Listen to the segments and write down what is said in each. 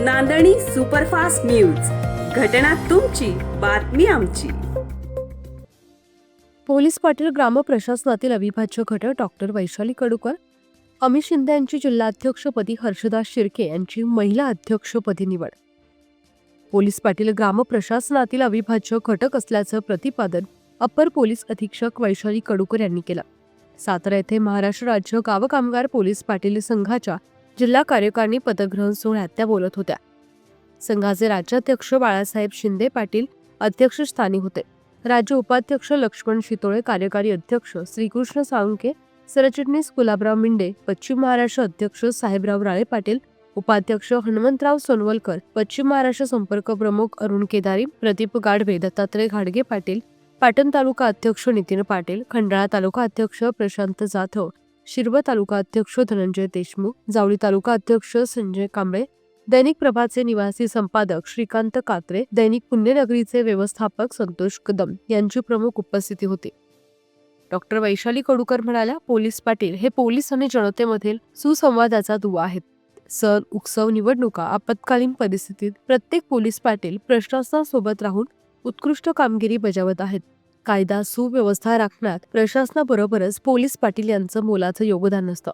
नांदणी superfast news. घटना तुमची बातमी आमची. पोलीस पाटील ग्राम प्रशासनातील अविभाज्य घटक डॉक्टर वैशाली कडूकर अमित शिंदे यांची जिल्हाध्यक्षपदी हर्षदास शिर्के यांची महिला अध्यक्षपदी निवड. पोलीस पाटील ग्राम प्रशासनातील अविभाज्य घटक असल्याचं प्रतिपादन अप्पर पोलीस अधीक्षक वैशाली कडूकर यांनी केलं. सातारा येथे महाराष्ट्र राज्य गाव कामगार पोलीस पाटील संघाच्या जिल्हा कार्यकारिणी पदग्रहण सोहळ्यात त्या बोलत होत्या. संघाचे राज्याध्यक्ष बाळासाहेब शिंदे पाटील अध्यक्षस्थानी होते. राज्य उपाध्यक्ष लक्ष्मण शितोळे कार्यकारी अध्यक्ष श्रीकृष्ण साळुंके सरचिटणीस गुलाबराव मिंडे पश्चिम महाराष्ट्र अध्यक्ष साहेबराव राळे पाटील उपाध्यक्ष हनुमंतराव सोनवलकर पश्चिम महाराष्ट्र संपर्क प्रमुख अरुण केदारी प्रदीप गाढवे दत्तात्रय घाडगे पाटील पाटण तालुका अध्यक्ष नितीन पाटील खंडाळा तालुका अध्यक्ष प्रशांत जाधव शिरवळ तालुका अध्यक्ष धनंजय देशमुख जावळी तालुका अध्यक्ष संजय कांबळे दैनिक प्रभाचे निवासी संपादक श्रीकांत कात्रे दैनिक पुण्यनगरीचे व्यवस्थापक संतोष कदम यांची प्रमुख उपस्थिती होती. डॉक्टर वैशाली कडूकर म्हणाल्या पोलीस पाटील हे पोलीस आणि जनतेमधील सुसंवादाचा दुवा आहेत. सण उत्सव निवडणुका आपत्कालीन परिस्थितीत प्रत्येक पोलीस पाटील प्रशासनासोबत राहून उत्कृष्ट कामगिरी बजावत आहेत. कायदा सुव्यवस्था राखण्यात प्रशासनाबरोबरच पोलीस पाटील यांचं मोलाचं योगदान असतं.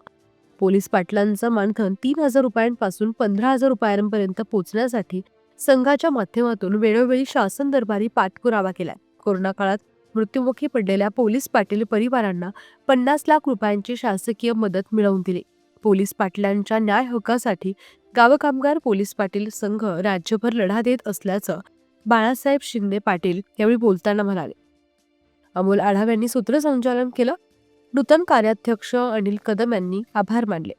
पोलीस पाटलांचं मानधन तीन हजार रुपयांपासून पंधरा हजार रुपयांपर्यंत पोहोचण्यासाठी संघाच्या माध्यमातून वेळोवेळी शासन दरबारी पाठपुरावा केलाय. कोरोना काळात मृत्युमुखी पडलेल्या पोलीस पाटील परिवारांना पन्नास लाख रुपयांची शासकीय मदत मिळवून दिली. पोलीस पाटलांच्या न्याय हक्कासाठी गावकामगार पोलीस पाटील संघ राज्यभर लढा देत असल्याचं बाळासाहेब शिंदे पाटील यावेळी बोलताना म्हणाले. अमोल आढाव यांनी सूत्रसंचालन केलं. नूतन कार्याध्यक्ष अनिल कदम यांनी आभार मानले.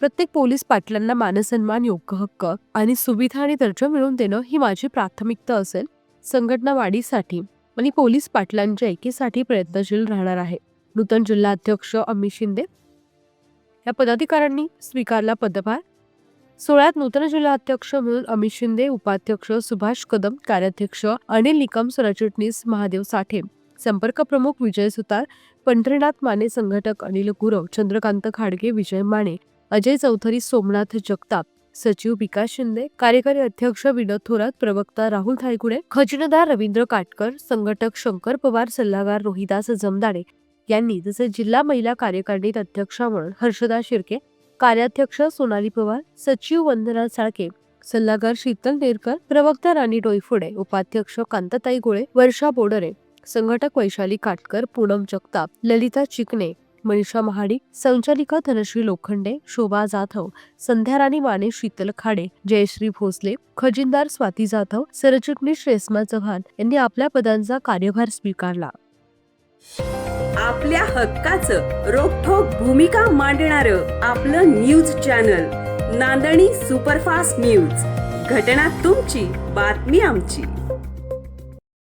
प्रत्येक पोलीस पाटलांना मानसन्मान योग्य हक्क आणि सुविधा आणि दर्जा मिळवून देणं ही माझी प्राथमिकता असेल. संघटना वाढीसाठी आणि पोलीस पाटलांच्या एकीसाठी प्रयत्नशील राहणार आहे. नूतन जिल्हाध्यक्ष अमित शिंदे. या पदाधिकाऱ्यांनी स्वीकारला पदभार. सोहळ्यात नूतन जिल्हाध्यक्ष म्हणून अमित शिंदे उपाध्यक्ष सुभाष कदम कार्याध्यक्ष अनिल निकम सरचिटणीस महादेव साठे संपर्क प्रमुख विजय सुतार पंढरीनाथ माने संघटक अनिल गुरव चंद्रकांत खाडगे विजय माने अजय चौधरी सोमनाथ जगताप सचिव विकास शिंदे कार्यकारी अध्यक्ष विनोद थोरात प्रवक्ता राहुल थायगुडे खजिनदार रवींद्र काटकर संघटक शंकर पवार सल्लागार रोहिदास जमदाडे यांनी तसेच जिल्हा महिला कार्यकारिणीत अध्यक्ष म्हणून हर्षदा शिर्के कार्याध्यक्ष सोनाली पवार सचिव वंदना साळके सल्लागार शीतल नेरकर प्रवक्ता राणी डोईफुडे उपाध्यक्ष कांताताई गोळे वर्षा बोडरे संघटक वैशाली काटकर पूनम जगताप ललिता चिकणे मनीषा महाडिक संचालिका धनश्री लोखंडे शोभा जाधव संध्याराणी माने शीतल खाडे जयश्री भोसले खजिनदार स्वाती जाधव सरचिटणीस रेस्मा चव्हाण यांनी आपल्या पदांचा कार्यभार स्वीकारला. आपल्या हक्काचं रोखोक भूमिका मांडणार आपलं news channel Nandani superfast news. घटना तुमची बातमी आमची.